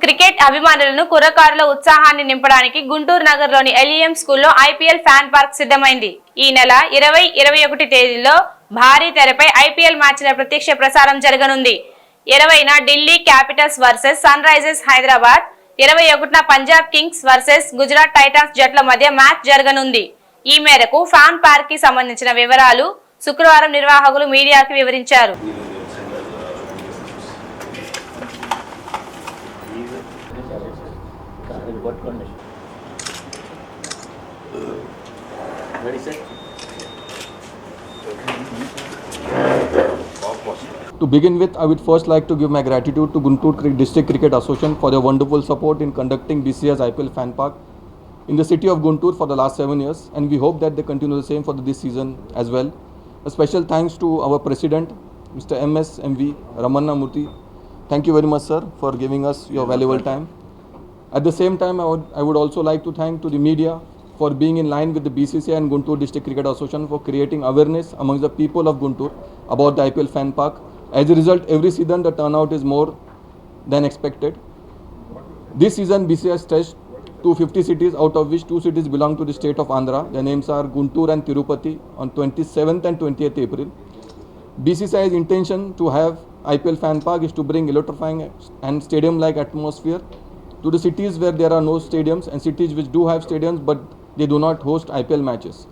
Cricket అభిమానులను కుర్రకారుల ఉత్సాహాన్ని నింపడానికి గుంటూరు నగర్లోని ఎల్ఈఎం స్కూల్లో ఐపీఎల్ ఫ్యాన్ పార్క్ సిద్ధమైంది. ఈ నెల ఇరవై ఇరవై ఒకటి తేదీలో భారీ తెరపై ఐపీఎల్ మ్యాచ్ల ప్రత్యక్ష ప్రసారం జరగనుంది. ఇరవైన Delhi Capitals versus Sunrisers Hyderabad ఇరవై ఒకటిన Punjab Kings versus Gujarat Titans జట్ల మధ్య మ్యాచ్ జరగనుంది. ఈ మేరకు ఫ్యాన్ పార్క్కి సంబంధించిన వివరాలు శుక్రవారం నిర్వాహకులు మీడియాకి వివరించారు. Ready, sir? To begin with, I would first like to give my gratitude to Guntur District Cricket Association for their wonderful support in conducting BCS IPL Fan Park in the city of Guntur for the last seven years, and we hope that they continue the same for this season as well. A special thanks to our president, Mr. M.S.M.V. Ramana Murthy. Thank you very much, sir, for giving us your valuable time. At the same time, I would, I would also like to thank to the media for being in line with the BCCI and Guntur District Cricket Association for creating awareness amongst the people of Guntur about the IPL fan park. As a result, every season the turnout is more than expected. This season, BCCI stretched to 50 cities, out of which two cities belong to the state of Andhra. Their names are Guntur and Tirupati on 27th and 28th April. BCCI's intention to have IPL fan park is to bring electrifying and stadium-like atmosphere to the cities where there are no stadiums and cities which do have stadiums but they do not host IPL matches.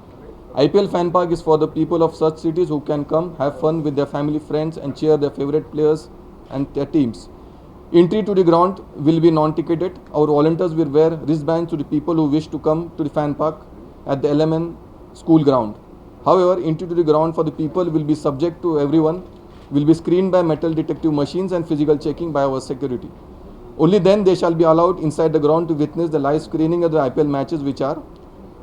IPL fan park is for the people of such cities who can come, have fun with their family, friends, and cheer their favorite players and their teams. Entry to the ground will be non-ticketed. Our volunteers will wear wristbands to the people who wish to come to the fan park at the LMN school ground. However, entry to the ground for the people will be subject to everyone, will be screened by metal detective machines and physical checking by our security. Only then they shall be allowed inside the ground to witness the live screening of the IPL matches which are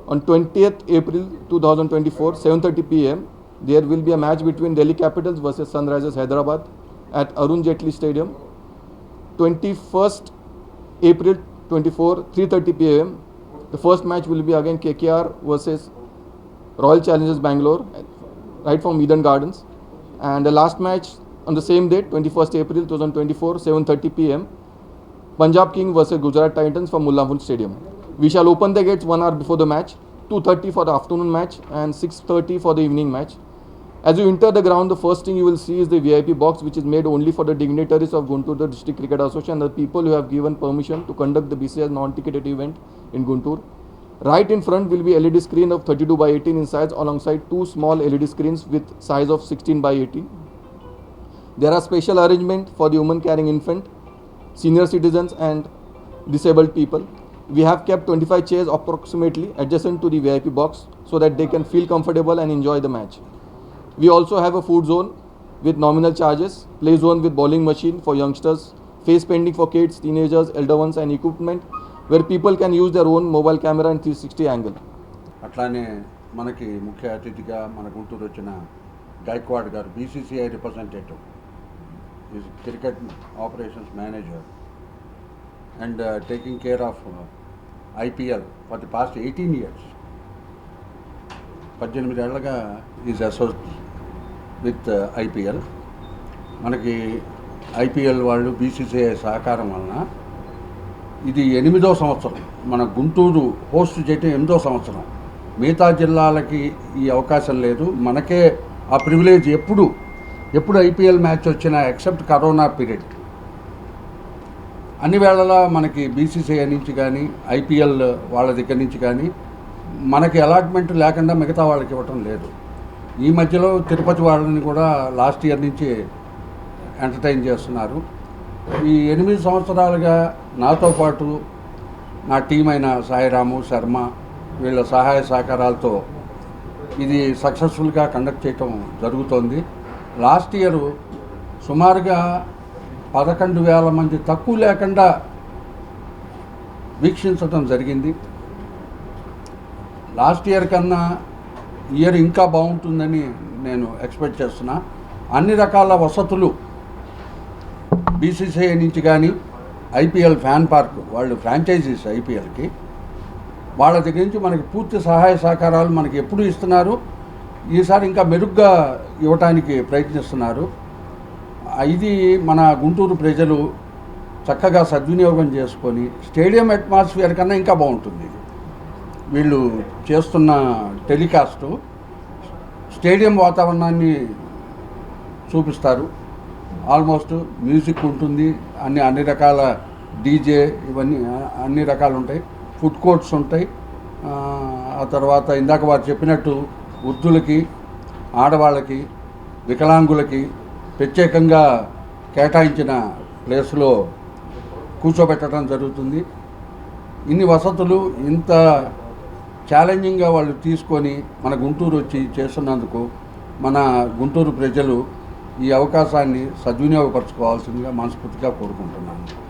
on 20th April 2024 7:30 pm there will be a match between Delhi Capitals versus Sunrisers Hyderabad at Arun Jaitley Stadium 21st April 24 3:30 pm the first match will be again KKR versus Royal Challengers Bangalore right from Eden Gardens. And the last match on the same date 21st April 2024 7:30 pm Punjab King versus Gujarat Titans from Mullahpur Stadium. We shall open the gates one hour before the match, 2:30 for the afternoon match and 6:30 for the evening match. As you enter the ground, the first thing you will see is the VIP box, which is made only for the dignitaries of Guntur District Cricket Association and the people who have given permission to conduct the BCS non-ticketed event in Guntur. Right in front will be LED screen of 32 by 18 in size alongside two small LED screens with size of 16 by 18. There are special arrangement for the woman carrying infant, senior citizens and disabled people. We have kept 25 chairs approximately adjacent to the VIP box so that they can feel comfortable and enjoy the match. We also have a food zone with nominal charges, play zone with bowling machine for youngsters, face painting for kids, teenagers, elder ones and equipment where people can use their own mobile camera and 360 angle. అట్లానే మనకి ముఖ్య అతిథిగా మన గుంటూరు వచ్చిన గైక్వాడ్ గారు BCCI representative is cricket operations manager and taking care of IPL for the past eighteen years పద్దెనిమిది ఏళ్ళగా is అసోస్ with IPL మనకి ఐపీఎల్ వాళ్ళు బీసీసీఐ సహకారం వలన ఇది ఎనిమిదో సంవత్సరం. మన గుంటూరు హోస్ట్ చేయటం ఎనిమిదో సంవత్సరం. మిగతా జిల్లాలకి ఈ అవకాశం లేదు. మనకే ఆ ప్రివిలేజ్ ఎప్పుడు ఎప్పుడు ఐపీఎల్ మ్యాచ్ వచ్చినా ఎక్సెప్ట్ కరోనా పీరియడ్. అన్ని వేళలా మనకి బీసీసీఐ నుంచి కానీ ఐపీఎల్ వాళ్ళ దగ్గర నుంచి కానీ మనకి అలాట్మెంట్ లేకుండా మిగతా వాళ్ళకి ఇవ్వటం లేదు. ఈ మధ్యలో తిరుపతి వాళ్ళని కూడా లాస్ట్ ఇయర్ నుంచి ఎంటర్టైన్ చేస్తున్నారు. ఈ ఎనిమిది సంవత్సరాలుగా నాతో పాటు నా టీం అయిన సాయిరాము శర్మ వీళ్ళ సహాయ సహకారాలతో ఇది సక్సెస్ఫుల్గా కండక్ట్ చేయటం జరుగుతోంది. లాస్ట్ ఇయర్ సుమారుగా పదకొండు వేల మంది తక్కువ లేకుండా వీక్షించడం జరిగింది. లాస్ట్ ఇయర్ కన్నా ఇయర్ ఇంకా బాగుంటుందని నేను ఎక్స్పెక్ట్ చేస్తున్నా. అన్ని రకాల వసతులు బీసీసీఐ నుంచి కానీ ఐపీఎల్ ఫ్యాన్ పార్క్ వాళ్ళు ఫ్రాంచైజీస్ ఐపీఎల్కి వాళ్ళ దగ్గర నుంచి మనకి పూర్తి సహాయ సహకారాలు మనకి ఎప్పుడు ఇస్తున్నారు. ఈసారి ఇంకా మెరుగ్గా ఇవ్వటానికి ప్రయత్నిస్తున్నారు. ఇది మన గుంటూరు ప్రజలు చక్కగా సద్వినియోగం చేసుకొని స్టేడియం అట్మాస్ఫియర్ కన్నా ఇంకా బాగుంటుంది ఇది. వీళ్ళు చేస్తున్న టెలికాస్టు స్టేడియం వాతావరణాన్ని చూపిస్తారు. ఆల్మోస్ట్ మ్యూజిక్ ఉంటుంది అన్ని అన్ని రకాల డీజే ఇవన్నీ అన్ని రకాలు ఉంటాయి. ఫుడ్ కోర్ట్స్ ఉంటాయి. ఆ తర్వాత ఇందాక వారు చెప్పినట్టు వృద్ధులకి ఆడవాళ్ళకి వికలాంగులకి ప్రత్యేకంగా కేటాయించిన ప్లేస్లో కూర్చోబెట్టడం జరుగుతుంది. ఇన్ని వసతులు ఇంత ఛాలెంజింగ్గా వాళ్ళు తీసుకొని మన గుంటూరు వచ్చి చేస్తున్నందుకు మన గుంటూరు ప్రజలు ఈ అవకాశాన్ని సద్వినియోగపరచుకోవాల్సిందిగా మనస్ఫూర్తిగా కోరుకుంటున్నాను.